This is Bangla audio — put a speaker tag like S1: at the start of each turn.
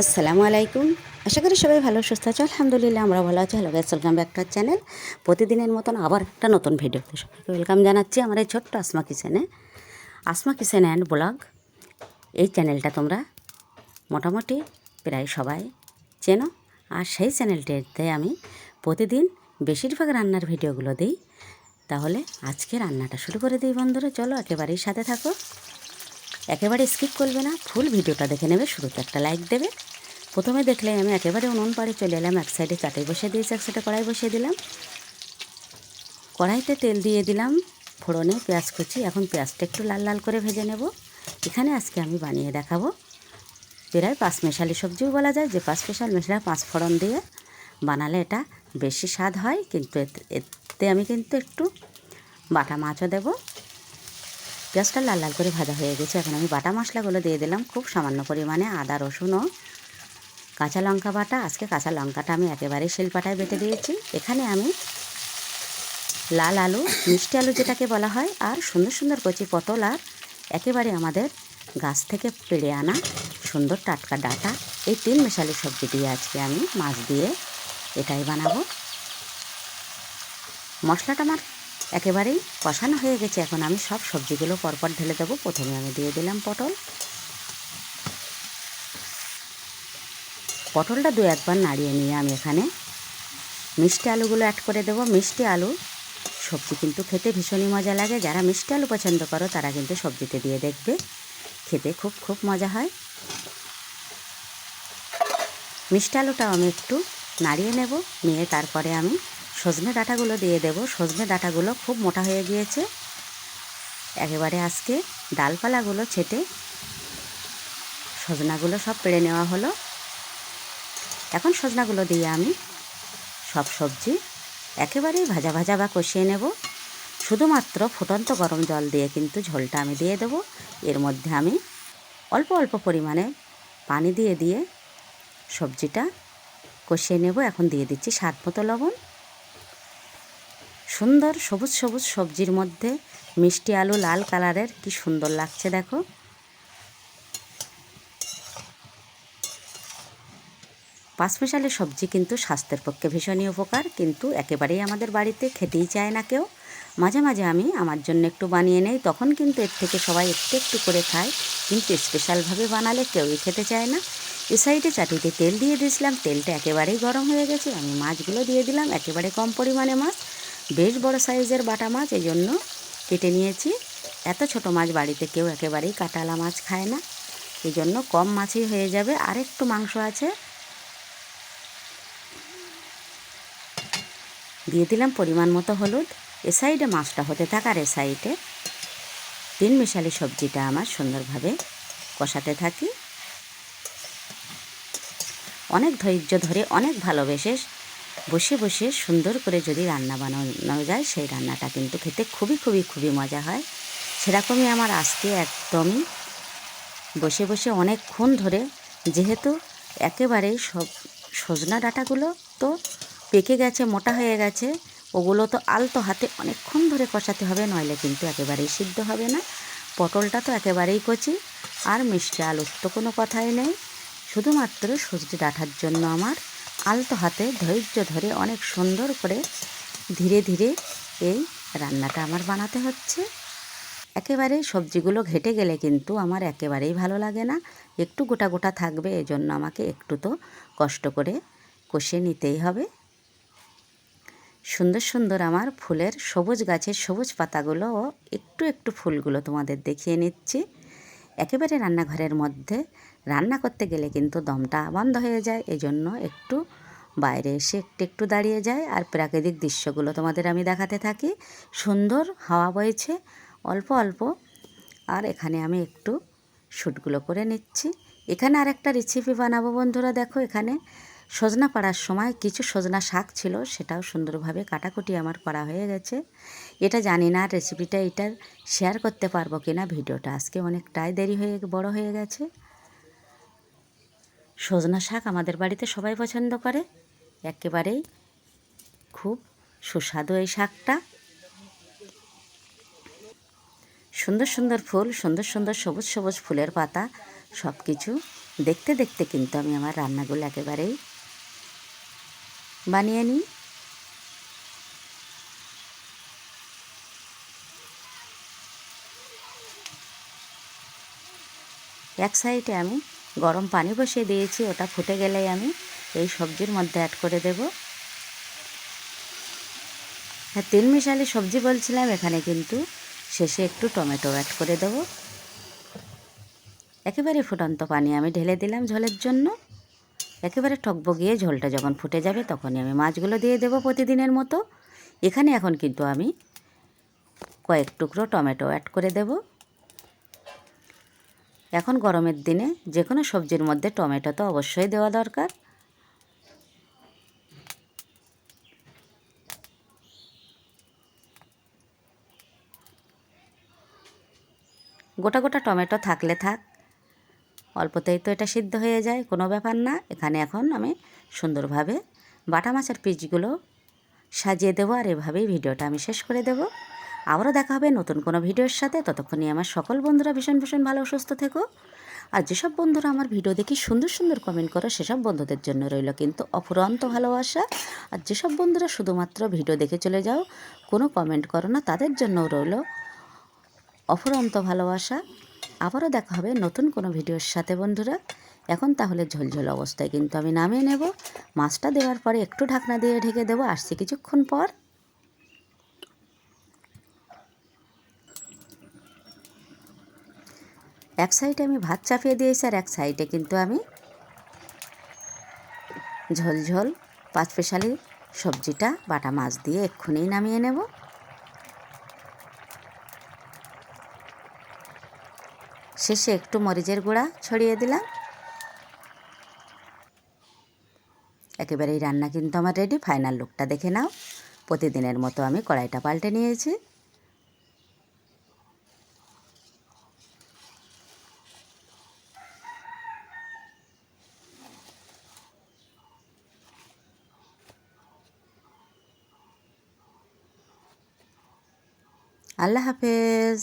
S1: আসসালামু আলাইকুম। আশা করি সবাই ভালো, সুস্থ আছে। আলহামদুলিল্লাহ আমরা ভালো আছি। Hello guys welcome back to channel প্রতিদিনের মতন আবার একটা নতুন ভিডিও ওয়েলকাম জানাচ্ছি আমার এই ছোট্ট আসমা কিচেনে আসমা কিচেন অ্যান্ড ব্লগ এই চ্যানেলটা তোমরা মোটামুটি প্রায় সবাই চেনো। আর সেই চ্যানেলটিতে আমি প্রতিদিন বেশিরভাগ রান্নার ভিডিওগুলো দিই। তাহলে আজকে রান্নাটা শুরু করে দিই বন্ধুরা। চলো একেবারেই সাথে থাকো। একেবারে স্কিপ করবে না। ফুল ভিডিওটা দেখে নেবে। শুরুতে একটা লাইক দেবে। প্রথমে দেখলে আমি একেবারে উনুন পাড়ে চলে এলাম, এক সাইডে চাটাই বসিয়ে দিয়েছি, এক সাইডে কড়াই বসিয়ে দিলাম। কড়াইতে তেল দিয়ে দিলাম, ফোড়নে পেঁয়াজ কুচি, এখন পেঁয়াজটা একটু লাল লাল করে ভেজে নেব। এখানে আজকে আমি বানিয়ে দেখাবো প্রায় পাঁচ মেশালি সবজিও বলা যায়, যে পাঁচ স্পেশাল মেশালা পাঁচ ফোড়ন দিয়ে বানালে এটা বেশি স্বাদ হয়, কিন্তু এতে আমি কিন্তু একটু বাটা মাছও দেবো। পেঁয়াজটা লাল লাল করে ভাজা হয়ে গেছে, এখন আমি বাটা মশলাগুলো দিয়ে দিলাম, খুব সামান্য পরিমাণে আদা রসুন ও কাঁচা লঙ্কা বাটা, আজকে কাঁচা লঙ্কাটা আমি একেবারে শিলপাটায় বেটে দিয়েছি। এখানে আমি লাল আলু, মিষ্টি আলু যেটাকে বলা হয়, আর সুন্দর সুন্দর কচি পটল আর একেবারে আমাদের গাছ থেকে পেড়ে আনা সুন্দর টাটকা ডাটা। এই তিন মেশালি সবজি দিয়ে আজকে আমি মাছ দিয়ে এটাই বানাবো। মশলাটা আমার একেবারেই কষানো হয়ে গেছে, এখন আমি সব সবজিগুলো পরপর ঢেলে দেবো। প্রথমে আমি দিয়ে দিলাম পটল। পটলটা দু একবার নাড়িয়ে নিয়ে আমি এখানে মিষ্টি আলুগুলো অ্যাড করে দেবো। মিষ্টি আলু, সবজি কিন্তু খেতে ভীষণই মজা লাগে। যারা মিষ্টি আলু পছন্দ করো, তারা কিন্তু সবজিতে দিয়ে দেখবে। খেতে খুব খুব মজা হয়। মিষ্টি আলুটাও আমি একটু নাড়িয়ে নেব, নিয়ে তারপরে আমি সজনে ডাঁটাগুলো দিয়ে দেব। সজনে ডাঁটাগুলো খুব মোটা হয়ে গিয়েছে। একেবারে আজকে ডালপালাগুলো ছেটে সজনাগুলো সব পেড়ে নেওয়া হলো। এখন সজনাগুলো দিয়ে আমি সব সবজি একেবারেই ভাজা ভাজা বা কষিয়ে নেব। শুধুমাত্র ফুটন্ত গরম জল দিয়ে কিন্তু ঝোলটা আমি দিয়ে দেবো। এর মধ্যে আমি অল্প অল্প পরিমাণে পানি দিয়ে দিয়ে সবজিটা কষিয়ে নেব। এখন দিয়ে দিচ্ছি স্বাদ মতো লবণ। সুন্দর সবুজ সবুজ সবজির মধ্যে মিষ্টি আলু লাল কালারের কি সুন্দর লাগছে দেখো। পাঁচমিশালি সবজি কিন্তু স্বাস্থ্যের পক্ষে ভীষণই উপকার, কিন্তু একেবারেই আমাদের বাড়িতে খেতেই চায় না কেউ। মাঝে মাঝে আমি আমার জন্য একটু বানিয়ে নেই, তখন কিন্তু এর থেকে সবাই একটু একটু করে খায়, কিন্তু স্পেশালভাবে বানালে কেউই খেতে চায় না। এ সাইডে চাটিতে তেল দিয়ে দিয়েছিলাম, তেলটা একেবারেই গরম হয়ে গেছে, আমি মাছগুলো দিয়ে দিলাম, একেবারে কম পরিমাণে মাছ, বেশ বড় সাইজের বাটা মাছ এই জন্য কেটে নিয়েছি। এত ছোট মাছ বাড়িতে কেউ একেবারেই কাটালা মাছ খায় না এই জন্য কম মাছই হয়ে যাবে। আর একটু মাংস আছে দিয়ে দিলাম পরিমাণ মতো হলুদ। এ সাইডে মাছটা হতে থাকার এ সাইডে তিন মিশালি সবজিটা আমার সুন্দরভাবে কষাতে থাকি। অনেক ধৈর্য ধরে, অনেক ভালোবেসে বসে বসে সুন্দর করে যদি রান্না বানানো যায়, সেই রান্নাটা কিন্তু খেতে খুবই খুবই খুবই মজা হয়। সেরকমই আমার আজকে একদমই বসে বসে অনেকক্ষণ ধরে যেহেতু একেবারেই সব সজনা ডাঁটাগুলো তো পেকে গেছে, মোটা হয়ে গেছে, ওগুলো তো আলতো হাতে অনেকক্ষণ ধরে কষাতে হবে, নইলে কিন্তু একেবারেই সিদ্ধ হবে না। পটলটা তো একেবারেই কচি, আর মিষ্টি আলুর তো কোনো কথাই নেই। শুধুমাত্র সবজি ডাঁটার জন্য আমার আলতো হাতে ধৈর্য ধরে অনেক সুন্দর করে ধীরে ধীরে এই রান্নাটা আমার বানাতে হচ্ছে। একেবারেই সবজিগুলো ঘেটে গেলে কিন্তু আমার একেবারেই ভালো লাগে না। একটু গোটা গোটা থাকবে, এজন্য আমাকে একটু তো কষ্ট করে কষে নিতেই হবে। সুন্দর সুন্দর আমার ফুলের সবুজ গাছের সবুজ পাতাগুলো ও একটু একটু ফুলগুলো তোমাদের দেখিয়ে নিচ্ছি। একেবারে রান্নাঘরের মধ্যে রান্না করতে গেলে কিন্তু দমটা বন্ধ হয়ে যায় এই জন্য একটু বাইরে এসে একটু একটু দাঁড়িয়ে যায়। আর প্রাকৃতিক দৃশ্যগুলো তোমাদের আমি দেখাতে থাকি। সুন্দর হাওয়া বইছে, অল্প অল্প। আর এখানে আমি একটু শ্যুটগুলো করে নিচ্ছি। এখানে আর একটা রেসিপি বানাবো বন্ধুরা, দেখো এখানে। সজনা পাড়ার সময় কিছু সজনা শাক ছিল, সেটাও সুন্দরভাবে কাটাকুটি আমার করা হয়ে গেছে। এটা জানি না রেসিপিটা এটা শেয়ার করতে পারব কি না ভিডিওটা। আজকে অনেকটাই দেরি হয়ে, বড় হয়ে গেছে। সজনা শাক আমাদের বাড়িতে সবাই পছন্দ করে। একেবারেই খুব সুস্বাদু এই শাকটা। সুন্দর সুন্দর ফুল, সুন্দর সুন্দর সবুজ সবুজ ফুলের পাতা সব কিছু দেখতে দেখতে কিন্তু আমি আমার রান্নাগুলো একেবারেই বানিয়ে নিই। এক সাইডে আমি গরম পানি বসিয়ে দিয়েছি, ওটা ফুটে গেলেই আমি এই সবজির মধ্যে অ্যাড করে দেব। হ্যাঁ তিন মিশালি সবজি বলছিলাম, এখানে কিন্তু শেষে একটু টমেটো অ্যাড করে দেব। একেবারে ফুটন্ত পানি আমি ঢেলে দিলাম ঝোলের জন্য। একেবারে টকবগিয়ে ঝোলটা যখন ফুটে যাবে তখনই আমি মাছগুলো দিয়ে দেবো প্রতিদিনের মতো। এখানে এখন কিন্তু আমি কয়েক টুকরো টমেটো অ্যাড করে দেবো। এখন গরমের দিনে যে কোনো সবজির মধ্যে টমেটো তো অবশ্যই দেওয়া দরকার। গোটা গোটা টমেটো থাকলে থাক অল্পতেই তো এটা সিদ্ধ হয়ে যায়, কোনো ব্যাপার না। এখানে এখন আমি সুন্দরভাবে বাটা মাছের পিসগুলো সাজিয়ে দেবো আর এভাবেই ভিডিওটা আমি শেষ করে দেবো। আবারও দেখা হবে নতুন কোনো ভিডিওর সাথে। ততক্ষণই আমার সকল বন্ধুরা ভীষণ ভীষণ ভালো, সুস্থ থেকো। আর যেসব বন্ধুরা আমার ভিডিও দেখি সুন্দর সুন্দর কমেন্ট করো, সেসব বন্ধুদের জন্য রইল কিন্তু অফুরন্ত ভালোবাসা। আর যেসব বন্ধুরা শুধুমাত্র ভিডিও দেখে চলে যাও, কোনো কমেন্ট করো না, তাদের জন্যও রইল অফুরন্ত ভালোবাসা। আবারও দেখা হবে নতুন কোনো ভিডিওর সাথে, বন্ধুরা। এখন তাহলে ঝোলঝোল অবস্থায় কিন্তু আমি নামিয়ে নেব। মাছটা দেওয়ার পরে একটু ঢাকনা দিয়ে ঢেকে দেবো। আসছি কিছুক্ষণ পর। এক সাইডে আমি ভাত চাপিয়ে দিয়েছি আর এক সাইডে কিন্তু আমি ঝোল ঝোল পাঁচ স্পেশালি সবজিটা, বাটা মাছ দিয়ে এক্ষুনি নামিয়ে নেব। শেষে একটু মরিচের গুঁড়া ছড়িয়ে দিলাম। একেবারে এই রান্না কিন্তু আমার রেডি ফাইনাল লুকটা দেখে নাও। প্রতিদিনের মতো আমি কড়াইটা পাল্টে নিয়েছি। আল্লাহ হাফেজ।